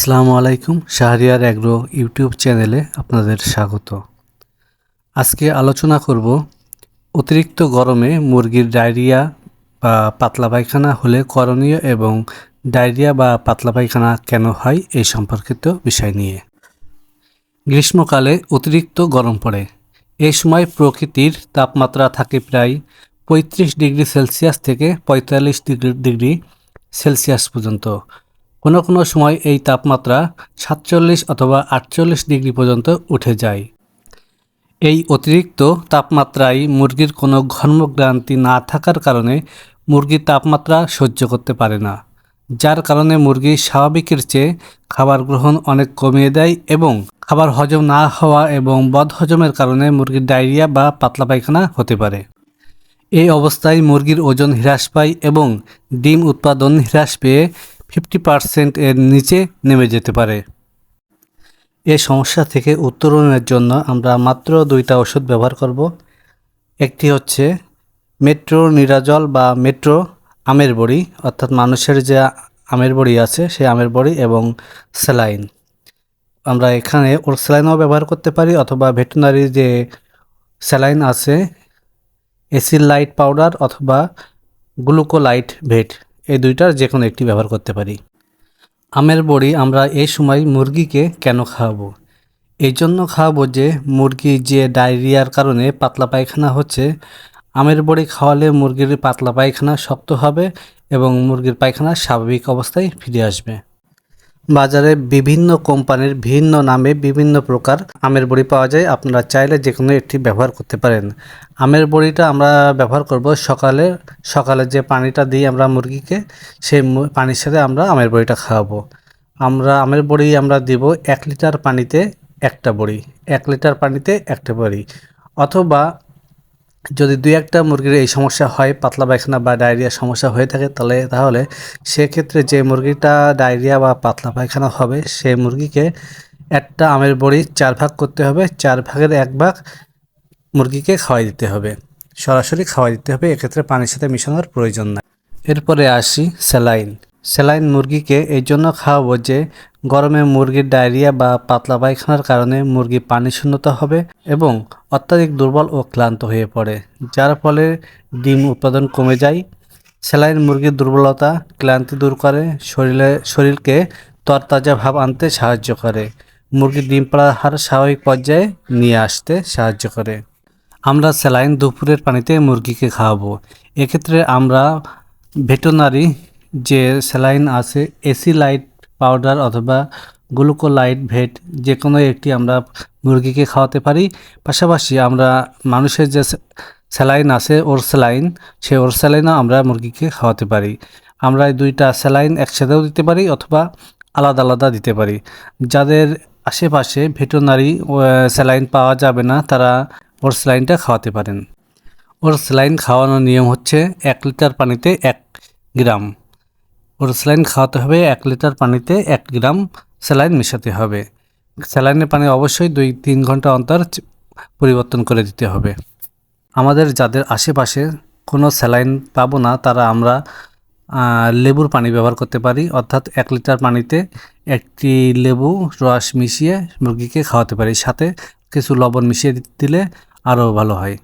আসসালামু আলাইকুম Shahriar agro YouTube চ্যানেলে আপনাদের স্বাগত। আজকে আলোচনা করব অতিরিক্ত গরমে মুরগির ডায়রিয়া বা পাতলা পায়খানা হলে করণীয় এবং ডায়রিয়া বা পাতলা পায়খানা কেন হয় এই সম্পর্কিত বিষয় নিয়ে। গ্রীষ্মকালে অতিরিক্ত গরম পড়ে। এই সময় প্রকৃতির তাপমাত্রা থাকে প্রায় পঁয়ত্রিশ ডিগ্রি সেলসিয়াস থেকে পঁয়তাল্লিশ ডিগ্রি ডিগ্রি সেলসিয়াস পর্যন্ত। কোনো কোনো সময় এই তাপমাত্রা সাতচল্লিশ অথবা আটচল্লিশ ডিগ্রি পর্যন্ত উঠে যায়। এই অতিরিক্ত তাপমাত্রায় মুরগির কোনো ঘর্মগ্রান্তি না থাকার কারণে মুরগির তাপমাত্রা সহ্য করতে পারে না, যার কারণে মুরগি স্বাভাবিকের চেয়ে খাবার গ্রহণ অনেক কমিয়ে দেয় এবং খাবার হজম না হওয়া এবং বদহজমের কারণে মুরগির ডায়রিয়া বা পাতলা পায়খানা হতে পারে। এই অবস্থায় মুরগির ওজন হ্রাস পায় এবং ডিম উৎপাদন হ্রাস পেয়ে ফিফটি পার্সেন্ট এর নিচে নেমে যেতে পারে। এ সমস্যা থেকে উত্তরণের জন্য আমরা মাত্র দুইটা ওষুধ ব্যবহার করব। একটি হচ্ছে মেট্রো নিরাজল বা মেট্রো আমের বড়ি, অর্থাৎ মানুষের যে আমের বড়ি আছে সেই আমের বড়ি এবং স্যালাইন। আমরা এখানে ওর স্যালাইনও ব্যবহার করতে পারি অথবা ভেটেনারি যে স্যালাইন আছে, এসিল লাইট পাউডার অথবা গ্লুকোলাইট ভেট। এই দুইটার যে কোনো একটি ব্যবহার করতে পারি। আমের বড়ি আমরা এই সময় মুরগিকে কেন খাওয়াবো? এই জন্য খাওয়াবো যে মুরগি যে ডায়রিয়ার কারণে পাতলা পায়খানা হচ্ছে, আমের বড়ি খাওয়ালে মুরগির পাতলা পায়খানা শক্ত হবে এবং মুরগির পায়খানা স্বাভাবিক অবস্থায় ফিরে আসবে। বাজারে বিভিন্ন কোম্পানির ভিন্ন নামে বিভিন্ন প্রকার আমের বড়ি পাওয়া যায়। আপনারা চাইলে যে কোনো একটি ব্যবহার করতে পারেন। আমের বড়িটা আমরা ব্যবহার করব সকালে। সকালে যে পানিটা দিই আমরা মুরগিকে, সেই পানির সাথে আমরা আমের বড়িটা খাওয়াবো। আমরা আমের বড়ি আমরা দিব এক লিটার পানিতে একটা বড়ি। এক লিটার পানিতে একটা বড়ি। অথবা যদি দুই একটা মুরগির এই সমস্যা হয়, পাতলা পায়খানা বা ডায়রিয়া সমস্যা হয়ে থাকে, তাহলে তাহলে সেক্ষেত্রে যে মুরগিটা ডায়রিয়া বা পাতলা পায়খানা হবে সেই মুরগিকে একটা আমের বড়ি চার ভাগ করতে হবে, চার ভাগের এক ভাগ মুরগিকে খাওয়াই দিতে হবে। সরাসরি খাওয়াই দিতে হবে, এক্ষেত্রে পানির সাথে মিশানোর প্রয়োজন নাই। এরপরে আসি স্যালাইন। স্যালাইন মুরগিকে এই জন্য খাওয়াবো যে গরমে মুরগির ডায়রিয়া বা পাতলা পায়খানার কারণে মুরগি পানি শূন্যতা হবে এবং অত্যাধিক দুর্বল ও ক্লান্ত হয়ে পড়ে, যার ফলে ডিম উৎপাদন কমে যায়। স্যালাইন মুরগির দুর্বলতা ক্লান্তি দূর করে, শরীরে, শরীরকে তরতাজা ভাব আনতে সাহায্য করে। মুরগির ডিম পাড়ার হার স্বাভাবিক পর্যায়ে নিয়ে আসতে সাহায্য করে। আমরা স্যালাইন দুপুরের পানিতে মুরগিকে খাওয়াবো। এক্ষেত্রে আমরা ভেটেনারি যে স্যালাইন আছে, এসি লাইট পাউডার অথবা গ্লুকোলাইট ভেট যে কোনো একটি আমরা মুরগিকে খাওয়াতে পারি। পাশাপাশি আমরা মানুষের যে স্যালাইন আছে, ওর স্যালাইন, সে ওর স্যালাইনও আমরা মুরগিকে খাওয়াতে পারি। আমরা দুইটা স্যালাইন একসাথেও দিতে পারি অথবা আলাদা আলাদা দিতে পারি। যাদের আশেপাশে ভেটেনারি স্যালাইন পাওয়া যাবে না, তারা ওর স্যালাইনটা খাওয়াতে পারেন। ওর স্যালাইন খাওয়ানোর নিয়ম হচ্ছে এক লিটার পানিতে এক গ্রাম। ওর স্যালাইন খাওয়াতে হবে এক লিটার পানিতে এক গ্রাম স্যালাইন মেশাতে হবে। স্যালাইনের পানি অবশ্যই দুই তিন ঘণ্টা অন্তর পরিবর্তন করে দিতে হবে। আমাদের যাদের আশেপাশে কোনো স্যালাইন পাবো না, তারা আমরা লেবুর পানি ব্যবহার করতে পারি। অর্থাৎ এক লিটার পানিতে একটি লেবু রস মিশিয়ে মুরগিকে খাওয়াতে পারি। সাথে কিছু লবণ মিশিয়ে দিলে আরও ভালো হয়।